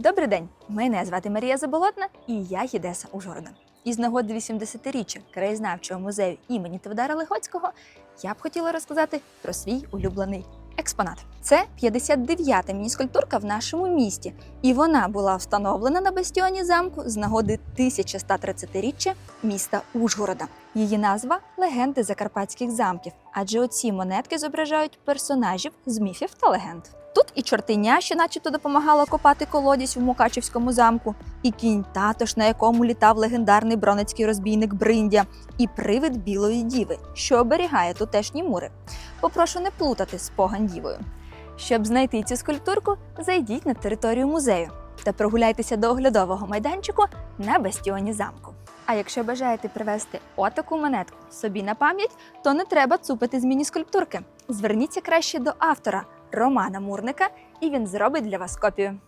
Добрий день! Мене звати Марія Заболотна і я Єдеса Ужгорода. Із нагоди 80-річчя краєзнавчого музею імені Тведара Лихоцького я б хотіла розказати про свій улюблений експонат. Це 59-та мініскульптурка в нашому місті, і вона була встановлена на бастіоні замку з нагоди 1130-річчя міста Ужгорода. Її назва легенди закарпатських замків, адже оці монетки зображають персонажів з міфів та легенд. Тут і чортиня, що начебто допомагала копати колодязь в Мукачівському замку, і кінь татош, на якому літав легендарний бронецький розбійник Бриндя, і привид білої діви, що оберігає тутешні мури. Попрошу не плутати з погандівою. Щоб знайти цю скульптурку, зайдіть на територію музею та прогуляйтеся до оглядового майданчику на бастіоні замку. А якщо бажаєте привезти отаку монетку собі на пам'ять, то не треба цупити з міні-скульптурки. Зверніться краще до автора Романа Мурника, і він зробить для вас копію.